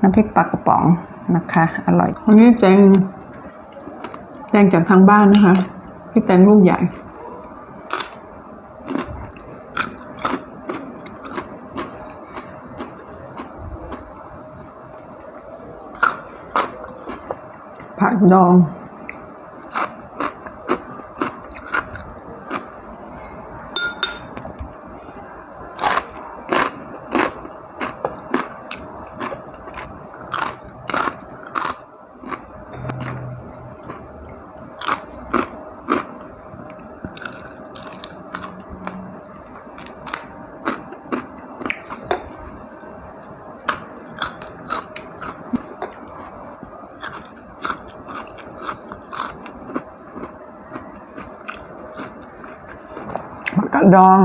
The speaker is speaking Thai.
น้ำพริกปลากระป๋องนะคะ อร่อย อันนี้แตงแตงจากทางบ้านนะคะพี่แตงลูกใหญ่ ผักดอง ผักกาดดอง